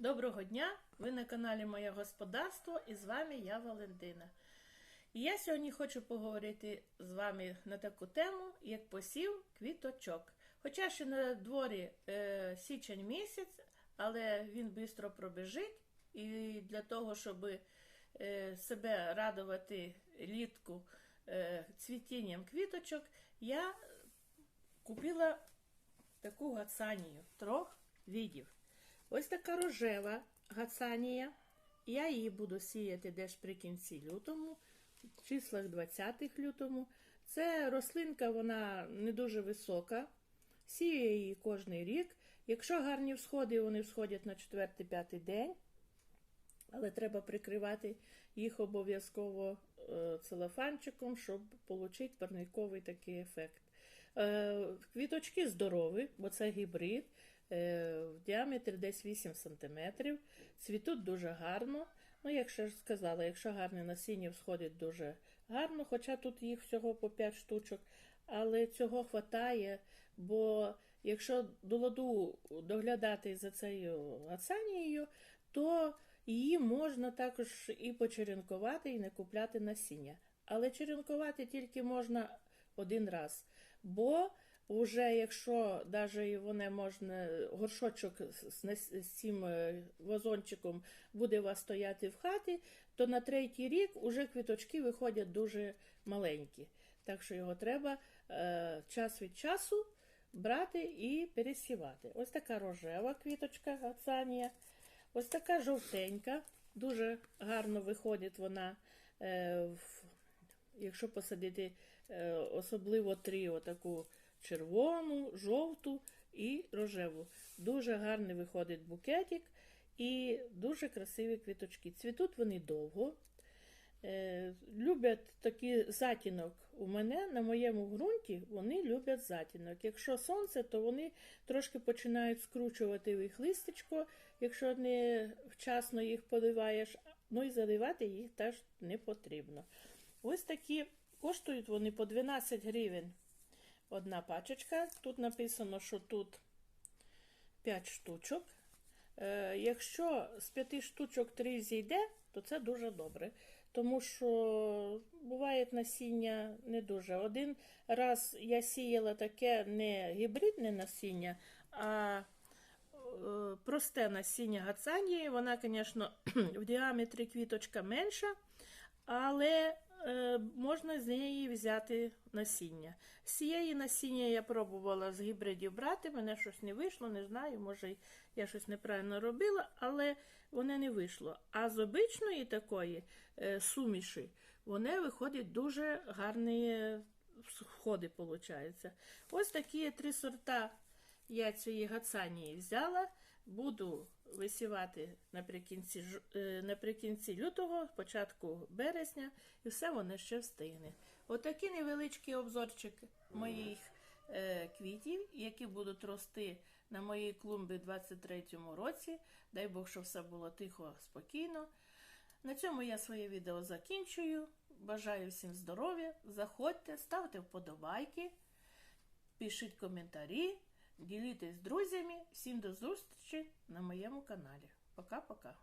Доброго дня! Ви на каналі Моє Господарство і з вами я Валентина. І я сьогодні хочу поговорити з вами на таку тему, як посів квіточок. Хоча ще на дворі е, січень місяць, але він швидко пробіжить. І для того, щоб е, себе радувати літку е, цвітінням квіточок, я купила таку гацанію трьох видів. Ось така рожева гацанія. Я її буду сіяти десь при кінці лютому, в числах 20 лютому. Це рослинка, вона не дуже висока. Сію її кожен рік. Якщо гарні всходи, вони всходять на 4-5 день. Але треба прикривати їх обов'язково е, целофанчиком, щоб отримати парниковий такий ефект. Е, Квіточки здорові, бо це гібрид. Е, В діаметрі десь 8 см. Цвітуть дуже гарно. Ну, якщо ж сказала, якщо гарне насіння всходить дуже гарно, хоча тут їх всього по 5 штучок. Але цього хватає, бо якщо до ладу доглядати за цією гацанією, то її можна також і почеренкувати, і не купляти насіння. Але черенкувати тільки можна один раз. Бо вже якщо навіть вони можна, горшочок з, цим е, вазончиком буде у вас стояти в хаті, то на третій рік уже квіточки виходять дуже маленькі. Так що його треба е, час від часу брати і пересівати. Ось така рожева квіточка гацанія. Ось така жовтенька, дуже гарно виходить вона, е, в, якщо посадити е, особливо три, отаку червону, жовту і рожеву. Дуже гарний виходить букетик і дуже красиві квіточки. Цвітуть вони довго. Е, люблять такий затінок у мене на моєму ґрунті, вони люблять затінок. Якщо сонце, то вони трошки починають скручувати їх листечко, якщо не вчасно їх поливаєш, ну і заливати їх теж не потрібно. Ось такі коштують вони по 12 гривень одна пачечка. Тут написано, що тут 5 штучок. Е, Якщо з 5 штучок 3 зійде, то це дуже добре. Тому що буває насіння не дуже. Один раз я сіяла таке не гібридне насіння, а е, просте насіння гацанії. Вона, звісно, в діаметрі квіточка менша, але можна з неї взяти насіння. З цієї насіння я пробувала з гібридів брати, мене щось не вийшло, не знаю, може я щось неправильно робила, але воно не вийшло. А з обичної такої е, суміші вони виходять дуже гарні сходи, виходить. Ось такі три сорта я цієї гацанії взяла, буду висівати наприкінці, е, наприкінці лютого, початку березня, і все воно ще встигне. Отакий невеличкий обзорчик моїх е, квітів, які будуть рости на моїй клумбі у 23-му році. Дай Бог, щоб все було тихо, спокійно. На цьому я своє відео закінчую. Бажаю всім здоров'я. Заходьте, ставте вподобайки. Пишіть коментарі, ділітесь з друзями. Всім до зустрічі на моєму каналі. Пока-пока.